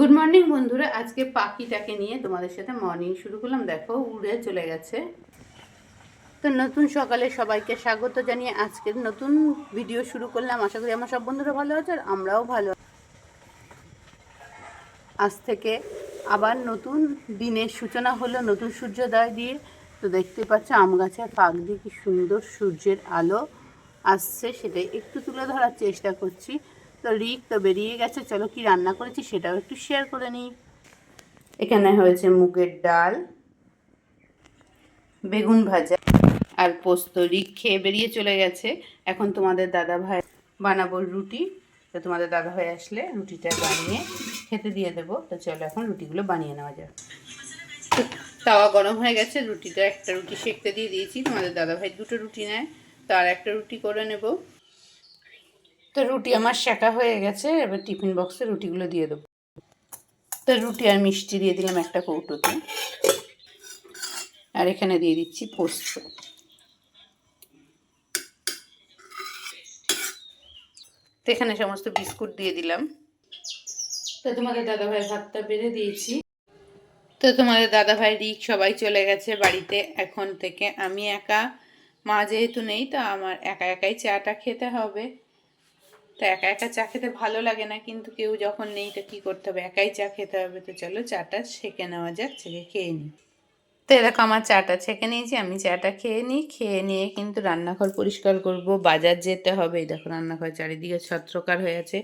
Good morning বন্ধুরা। আজকে পাখিটাকে নিয়ে তোমাদের সাথে মর্নিং শুরু করলাম। দেখো, উড়ে চলে গেছে। তো নতুন সকালে সবাইকে স্বাগত জানিয়ে আজকের নতুন ভিডিও শুরু করলাম। আশা করি আমার সব বন্ধুরা ভালো আছে আর আমরাও ভালো। আজ থেকে আবার নতুন দিনের সূচনা হলো, নতুন সূর্যোদয় দিয়ে। তো দেখতে পাচ্ছ, আম গাছের ফাঁক দিয়ে কি সুন্দর সূর্যের আলো আসছে, সেটাই একটু তুলে ধরার চেষ্টা করছি। তো রিক তো বেরিয়ে গেছে। চলো কি রান্না করেছি সেটাও একটু শেয়ার করে নিই। এখানে হয়েছে মুগের ডাল, বেগুন ভাজা আর পোস্ত। রিক খেয়ে বেরিয়ে চলে গেছে। এখন তোমাদের দাদা ভাই বানাবো রুটি। তো তোমাদের দাদা ভাই আসলে রুটিটা বানিয়ে খেতে দিয়ে দেবো। তো চলো এখন রুটিগুলো বানিয়ে নেওয়া যাক। তাওয়া গরম হয়ে গেছে। রুটিটা একটা রুটি সেঁকতে দিয়ে দিয়েছি। তোমাদের দাদা ভাই দুটো রুটি নেয়। তার একটা রুটি করে নেব। তো রুটি আমার শেখা হয়ে গেছে, এবার টিফিন বক্সে রুটিগুলো দিয়ে দেবো। তো রুটি আর মিষ্টি দিয়ে দিলাম একটা কৌটোতে। আর এখানে দিয়ে দিচ্ছি পোস্ত। তো এখানে সমস্ত বিস্কুট দিয়ে দিলাম। তো তোমাদের দাদাভাই ভাতটা বেড়ে দিয়েছি। তো তোমাদের দাদাভাই রিক সবাই চলে গেছে বাড়িতে। এখন থেকে আমি একা, মা যেহেতু নেই, তো আমার একা একাই চাটা খেতে হবে। তো একা একা চা খেতে ভালো লাগে না, কিন্তু কেউ যখন নেই তো কী করতে হবে? একাই চা খেতে হবে, তো চলো চাটা ছেঁকে নেওয়া যাক, ছেঁকে খেয়ে নিই। তো এরকম আমার চাটা ছেঁকে নিয়েছি, আমি চাটা খেয়ে নিই, খেয়ে নিয়ে কিন্তু রান্নাঘর পরিষ্কার করব, বাজার যেতে হবে। এই দেখো রান্নাঘর চারিদিকে ছত্রকার হয়ে আছে,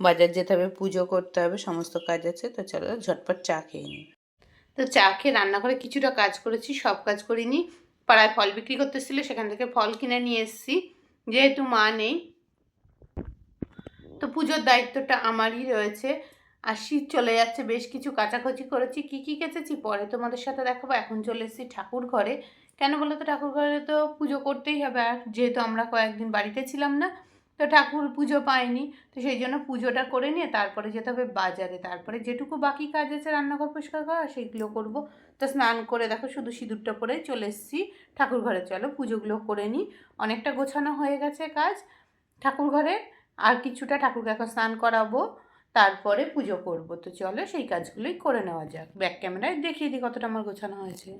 বাজার যেতে হবে, পুজো করতে হবে, সমস্ত কাজ আছে, তো চলো ঝটপট চা খেয়ে নিই। তো চা খেয়ে রান্নাঘরে কিছুটা কাজ করেছি, সব কাজ করিনি, পাড়ায় ফল বিক্রি করতে এসেছিল, সেখান থেকে ফল কিনে নিয়ে এসেছি, যেহেতু মা নেই তো পুজোর দায়িত্বটা আমারই রয়েছে। আর শীত চলে যাচ্ছে, বেশ কিছু কাচাকুচি করেছি। কি কি কেচেছি? পরে তোমাদের সাথে দেখাবো। এখন চলে এসেছি ঠাকুর ঘরে। কেন বলো তো? ঠাকুর ঘরে তো পুজো করতেই হবে। আর যেহেতু আমরা কয়েকদিন বাড়িতে ছিলাম না, তো ঠাকুর পুজো পাইনি। তো সেই জন্য পুজোটা করে নিয়ে তারপরে যেতে হবে বাজারে। তারপরে যেটুকু বাকি কাজ আছে, রান্নাঘর পরিষ্কার করা সেগুলো করব। তো স্নান করে দেখো, শুধু সিঁদুরটা পরে চলে এসেছি ঠাকুর ঘরে। চলো পুজোগুলো করে নিই। অনেকটা গোছানো হয়ে গেছে কাজ। ঠাকুর ঘরে আর কিছুটা ঠাকুরকে এখন স্নান করাবো, তারপরে পুজো করব। তো চলো সেই কাজগুলোই করে নেওয়া যাক। ব্যাক ক্যামেরায় দেখিয়ে দিই কতটা আমার গোছানো হয়েছে।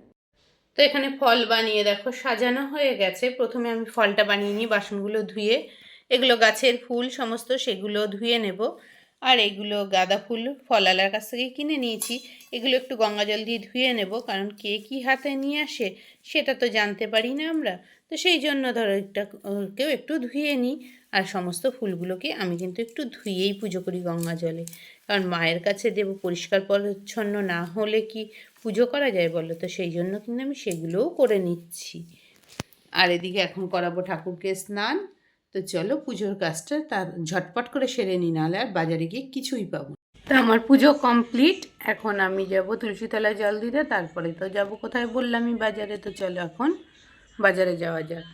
তো এখানে ফল বানিয়ে দেখো, সাজানো হয়ে গেছে। প্রথমে আমি ফলটা বানিয়ে নিই, বাসনগুলো ধুয়ে। এগুলো গাছের ফুল, সমস্ত সেগুলো ধুয়ে নেব। আর এগুলো গাঁদা ফুল ফলালার কাছ থেকে কিনে নিয়েছি। এগুলো একটু গঙ্গা জল দিয়ে ধুয়ে নেব, কারণ কে কী হাতে নিয়ে আসে সেটা তো জানতে পারি না আমরা। তো সেই জন্য ধরো একটা কেউ একটু ধুয়ে নিই, আর সমস্ত ফুলগুলোকে আমি কিন্তু একটু ধুয়েই পুজো করি গঙ্গা জলে। কারণ মায়ের কাছে দেব পরিষ্কার পরিচ্ছন্ন, না হলে কি পুজো করা যায় বলো? তো সেই জন্য কিন্তু আমি সেগুলোও করে নিচ্ছি। আর এদিকে এখন করাবো ঠাকুরকে স্নান। তো চলো পুজোর কাজটা তার ঝটপট করে সেরে নিই, নাহলে আর বাজারে গিয়ে কিছুই পাবো। তো আমার পুজো কমপ্লিট, এখন আমি যাব তুলসীতলায় জল দিতে, তারপরে তো যাব কোথায় বললামই বাজারে, তো চলো এখন বাজারে যাওয়া যাক।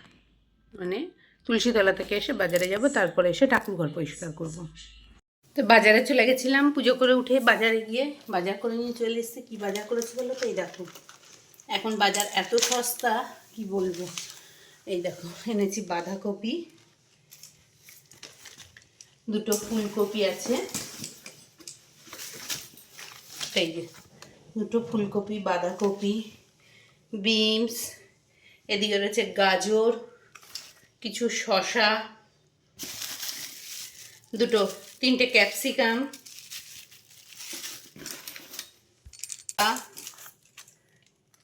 মানে তুলসীতলা থেকে এসে বাজারে যাব, তারপরে এসে ঠাকুরঘর পরিষ্কার করব। তো বাজারে চলে গেছিলাম পুজো করে উঠে বাজারে গিয়ে, বাজার করে নিয়ে চলে এসেছি। কী বাজার করেছি বলো তো? এই দেখো। এখন বাজার এত সস্তা, কি বলব? এই দেখো, এনেছি বাঁধাকপি। দুটো ফুলকপি আছে। এই যে, দুটো ফুলকপি, বাঁধাকপি, বিনস, এদিকে রয়েছে গাজর, কিছু শশা দুটো, তিনটে ক্যাপসিকাম,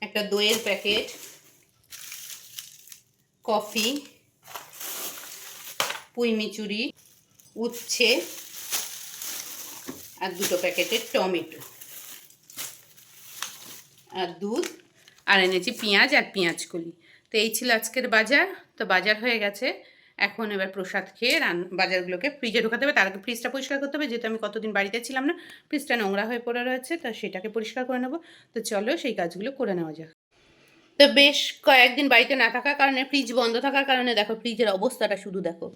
একটা দইয়ের প্যাকেট, কফি পুঁই মিচুরি উচ্ছে আর দুটো প্যাকেটের টমেটো আর দুধ আর এনেছি পেঁয়াজ আর পেঁয়াজ কলি তো এই ছিল আজকের বাজার। তো বাজার হয়ে গেছে। এখন এবার প্রসাদ খেয়ে রান বাজারগুলোকে ফ্রিজে ঢোকাতে হবে। তার আগে ফ্রিজটা পরিষ্কার করতে হবে। যেহেতু আমি কতদিন বাড়িতে ছিলাম না ফ্রিজটা নোংরা হয়ে পড়ে রয়েছে। তো সেটাকে পরিষ্কার করে নেব। তো চলো সেই কাজগুলো করে নেওয়া যাক। তো বেশ কয়েকদিন বাড়িতে না থাকার কারণে ফ্রিজ বন্ধ থাকার কারণে দেখো ফ্রিজের অবস্থাটা শুধু দেখো।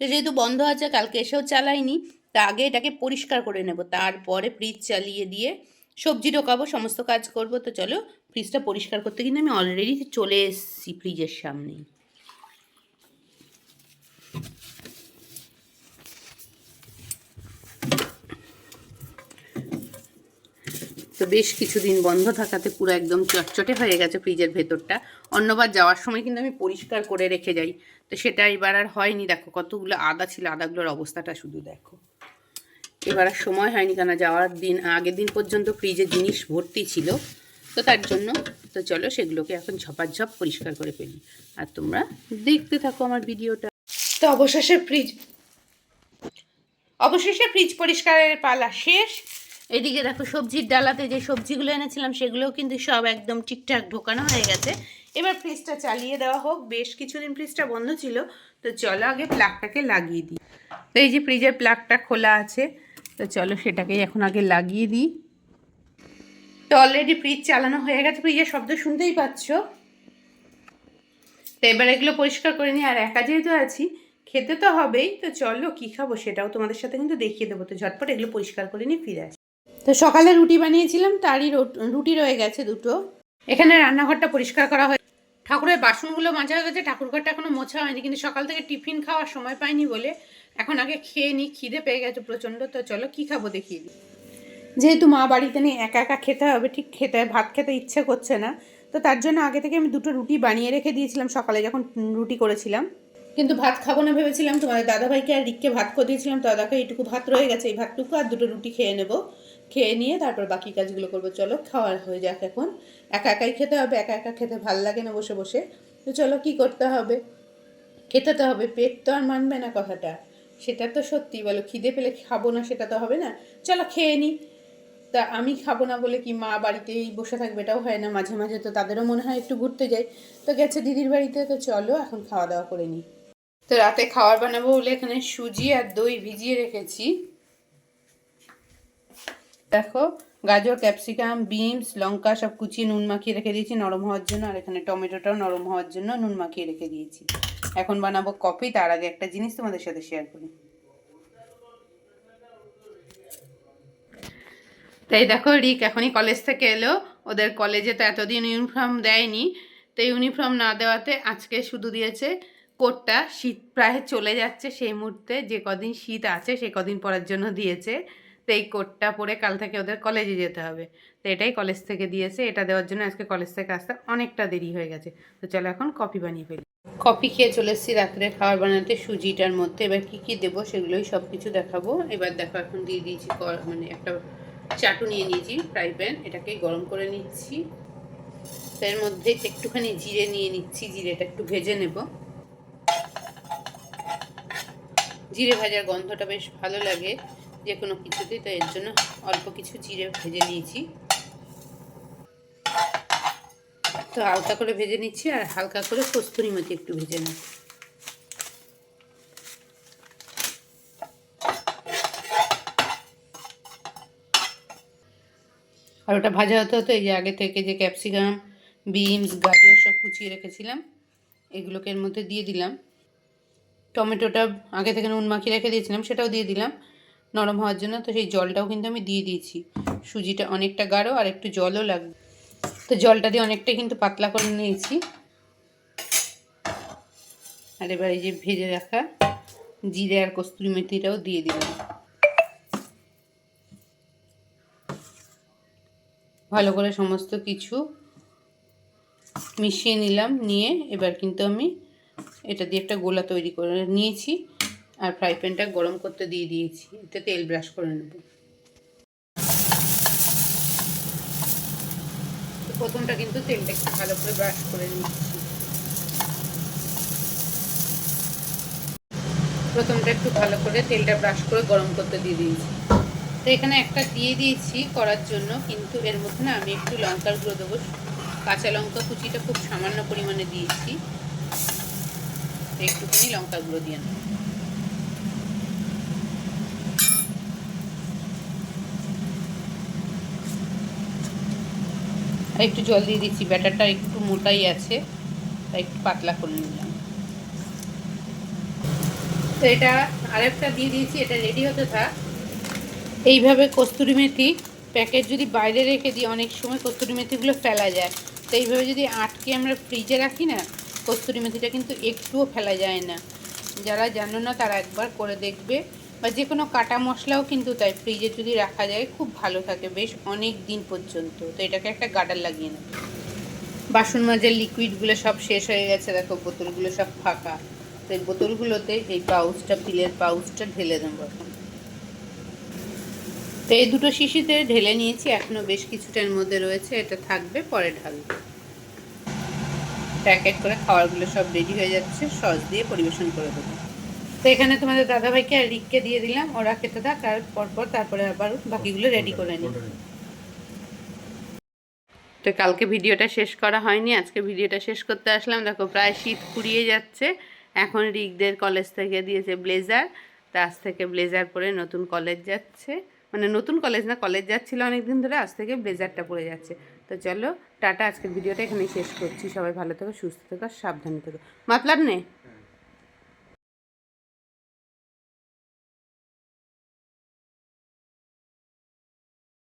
তো যেহেতু বন্ধ আছে, কালকে এসেও চালাইনি, তা আগে এটাকে পরিষ্কার করে নেব। তারপরে ফ্রিজ চালিয়ে দিয়ে সবজি ঢোকাবো, সমস্ত কাজ করব। তো চলো ফ্রিজটা পরিষ্কার করতে কিন্তু আমি অলরেডি চলে এসেছি ফ্রিজের সামনেই। তো বেশ কিছুদিন বন্ধ থাকাতে পুরো একদম চটচটে হয়ে গেছে ফ্রিজের ভেতরটা। অন্যবার যাওয়ার সময় কিন্তু আমি পরিষ্কার করে রেখে যাই। তো সেটা এবার আর হয়নি, দেখো কতগুলো আদা ছিল, আদাগুলোর অবস্থাটা শুধু দেখো। এবার আর সময় হয়নি কেন যাওয়ার দিন, আগের দিন পর্যন্ত ফ্রিজে জিনিস ভর্তি ছিল। তো তার জন্য, তো চলো সেগুলোকে এখন ঝপাঝপ পরিষ্কার করে ফেলি। আর তোমরা দেখতে থাকো আমার ভিডিওটা। তো অবশেষে ফ্রিজ অবশেষে ফ্রিজ পরিষ্কারের পালা শেষ। এদিকে দেখো সবজির ডালাতে যে সবজিগুলো এনেছিলাম, সেগুলোও কিন্তু সব একদম ঠিকঠাক ঢোকানো হয়ে গেছে। এবার ফ্রিজটা চালিয়ে দেওয়া হোক। বেশ কিছুদিন ফ্রিজটা বন্ধ ছিল। তো চলো আগে প্লাগটাকে লাগিয়ে দিই। তো এই যে ফ্রিজের প্লাগটা খোলা আছে, তো চলো সেটাকেই এখন আগে লাগিয়ে দিই। তো অলরেডি ফ্রিজ চালানো হয়ে গেছে। ফ্রিজের শব্দ শুনতেই পাচ্ছ? তো এবার এগুলো পরিষ্কার করে নিই। আর একা যেহেতু আছি, খেতে তো হবেই। তো চলো কী খাব সেটাও তোমাদের সাথে কিন্তু দেখিয়ে দেবো। তো ঝটপট এগুলো পরিষ্কার করে নিয়ে ফিরে আসি। তো সকালে রুটি বানিয়েছিলাম, তারই রুটি রয়ে গেছে দুটো। এখানে রান্নাঘরটা পরিষ্কার করা হয়, ঠাকুরের বাসনগুলো মাজা হয়ে গেছে, ঠাকুরঘরটা এখনও মোছা হয়নি, কিন্তু সকাল থেকে টিফিন খাওয়ার সময় পাইনি বলে এখন আগে খেয়ে নিই, খিদে পেয়ে গেছে প্রচণ্ড, তো চলো কী খাব দেখিয়ে দিই যেহেতু মা বাড়িতে নেই, একা একা খেতে হবে, ঠিক খেতে, ভাত খেতে ইচ্ছে করছে না, তো তার জন্য আগে থেকে আমি দুটো রুটি বানিয়ে রেখে দিয়েছিলাম, সকালে যখন রুটি করেছিলাম। কিন্তু ভাত খাব না ভেবেছিলাম, তোমাদের দাদাভাইকে আর রিককে ভাত করে দিয়েছিলাম, তো দাদাকে এইটুকু ভাত রয়ে গেছে, এই ভাতটুকু আর দুটো রুটি খেয়ে নেব। খেয়ে নিয়ে তারপর বাকি কাজগুলো করব। চলো, খাওয়ার হয়ে যাক এখন। একা একাই খেতে হবে, একা একা খেতে ভালো লাগে না বসে বসে। তো চলো, কি করতে হবে? খেতে তো হবে। পেট তো আর মানবে না কথাটা। সেটা তো সত্যি বলো, খিদে পেলে খাব না, সেটা তো হবে না। চলো, খেয়ে নিই তা আমি খাব না বলে কি মা বাড়িতেই বসে থাকবে? এটাও হয় না, মাঝে মাঝে তো তাদেরও মনে হয় একটু ঘুরতে যাই। তো গেছে দিদির বাড়িতে, তো চলো, এখন খাওয়া দাওয়া করে নিই তো রাতে খাবার বানাবো বলে এখানে সুজি আর দই ভিজিয়ে রেখেছি। দেখো, গাজর, ক্যাপসিকাম, বিনস, লঙ্কা, সব কুচিয়ে নুন মাখিয়ে রেখে দিয়েছি, নরম হওয়ার জন্য। আর এখানে টমেটোটাও নরম হওয়ার জন্য নুন মাখিয়ে রেখে দিয়েছি। এখন বানাবো কফি, তার আগে একটা জিনিস তোমাদের সাথে শেয়ার করি। তাই দেখো, রিক এখনই কলেজ থেকে এলো। ওদের কলেজে তো এতদিন ইউনিফর্ম দেয়নি। তো ইউনিফর্ম না দেওয়াতে আজকে শুধু দিয়েছে কোটটা। শীত প্রায় চলে যাচ্ছে সেই মুহূর্তে। যে কদিন শীত আছে, সে কদিন পরার জন্য দিয়েছে। এই কোটটা পরে কাল থেকে ওদের কলেজে যেতে হবে। তো এটাই কলেজ থেকে দিয়েছে, এটা দেওয়ার জন্য আজকে কলেজ থেকে আসতে অনেকটা দেরি হয়ে গেছে। তো চলো এখন কফি বানিয়ে ফেলি। কফি খেয়ে চলে এসেছি রাত্রে খাবার বানাতে সুজিটার মধ্যে। এবার কি কি দেবো সেগুলোই সব কিছু দেখাবো। এবার দেখো এখন দিয়ে দিয়েছি মানে একটা চাটু নিয়ে নিয়েছি ফ্রাই প্যান এটাকে গরম করে নিচ্ছি। এর মধ্যে একটুখানি জিরে নিয়ে নিচ্ছি, জিরেটা একটু ভেজে নেব। জিরে ভাজার গন্ধটা বেশ ভালো লাগে। যে কোনো কিছুতেই তো এর জন্য অল্প কিছু জিরে ভেজে নিয়েছি। তো হালকা করে ভেজে নিচ্ছি আর হালকা করে কস্তুরি মেথি একটু ভেজে নেব। আর ওটা ভাজা হতে হতো এই যে আগে থেকে যে ক্যাপসিকাম বিনস গাজর সব কুচিয়ে রেখেছিলাম, এগুলোকে এর মধ্যে দিয়ে দিলাম। টমেটোটা আগে থেকে নুন মাখিয়ে রেখে দিয়েছিলাম, সেটাও দিয়ে দিলাম। নরম হওয়ার জন্য তো সেই জলটাও কিন্তু আমি দিয়ে দিয়েছি। সুজিটা অনেকটা গাঢ় আর একটু জলও লাগবে। তো জলটা দিয়ে অনেকটাই কিন্তু পাতলা করে নিয়েছি। আর এবার এই যে ভেজে রাখা জিরে আর কস্তুরি মেথিটাও দিয়ে দিলাম। ভালো করে সমস্ত কিছু মিশিয়ে নিলাম, নিয়ে এবার কিন্তু আমি এটা দিয়ে একটা গোলা তৈরি করে নিয়েছি। আর ফ্রাই প্যানটা গরম করতে দিয়ে দিয়েছি। এতে তেল ব্রাশ করে নেব। প্রথমটা কিন্তু তেলটা একটু ভালো করে ব্রাশ করে নিচ্ছি। প্রথমটা একটু ভালো করে তেলটা ব্রাশ করে গরম করতে দিয়ে দিয়েছি। তো এখানে একটা দিয়ে দিয়েছি করার জন্য, কিন্তু এর মধ্যে না আমি একটু লঙ্কার গুঁড়ো দেবো। কাঁচা লঙ্কা কুচিটা খুব সামান্য পরিমাণে দিয়েছি। একটুখানি লঙ্কা গুঁড়ো দিয়ে নেব। আর একটু জল দিয়ে দিচ্ছি ব্যাটারটা একটু মোটাই আছে তাই একটু পাতলা করে নিলাম। তো এটা আরেকটা দিয়ে দিয়েছি এটা রেডি হতে থাক। এইভাবে কস্তুরি মেথি প্যাকেট যদি বাইরে রেখে দিই অনেক সময় কস্তুরি মেথিগুলো ফেলা যায়। তো এইভাবে যদি আটকে আমরা ফ্রিজে রাখি না কস্তুরি মেথিটা কিন্তু একটুও ফেলা যায় না। যারা জানো না তারা একবার করে দেখবে। বা যে কোনো কাটা মশলাও কিন্তু তাই ফ্রিজে যদি রাখা যায়, খুব ভালো থাকে বেশ অনেক দিন পর্যন্ত। তো এটাকে একটা গার্ডার লাগিয়ে নেব। বাসন মাজার লিকুইডগুলো সব শেষ হয়ে গেছে, দেখো বোতলগুলো সব ফাঁকা। তো এই বোতলগুলোতে এই পাউচটা পিলের পাউচটা ঢেলে দেবো এখন। তো এই দুটো শিশিতে ঢেলে নিয়েছি এখনও বেশ কিছুটার মধ্যে রয়েছে, এটা থাকবে, পরে ঢালবো। প্যাকেট করে খাবারগুলো সব রেডি হয়ে যাচ্ছে, সস দিয়ে পরিবেশন করে দেবো। তো এখানে তোমাদের দাদাভাইকে আর রিককে দিয়ে দিলাম ওরা খেতে থাক আর পরপর তারপরে আবার বাকিগুলো রেডি করে নিই। তো কালকে ভিডিওটা শেষ করা হয়নি আজকে ভিডিওটা শেষ করতে আসলাম। দেখো প্রায় শীত ফুরিয়ে যাচ্ছে। এখন রিকদের কলেজ থেকে দিয়েছে ব্লেজার তা আজ থেকে ব্লেজার পরে নতুন কলেজ যাচ্ছে। মানে নতুন কলেজ না কলেজ যাচ্ছিল অনেক দিন ধরে আজ থেকে ব্লেজারটা পরে যাচ্ছে। তো চলো টাটা আজকের ভিডিওটা এখানেই শেষ করছি। সবাই ভালো থেকো সুস্থ থেকো সাবধানে থেকো। মাতলার নেই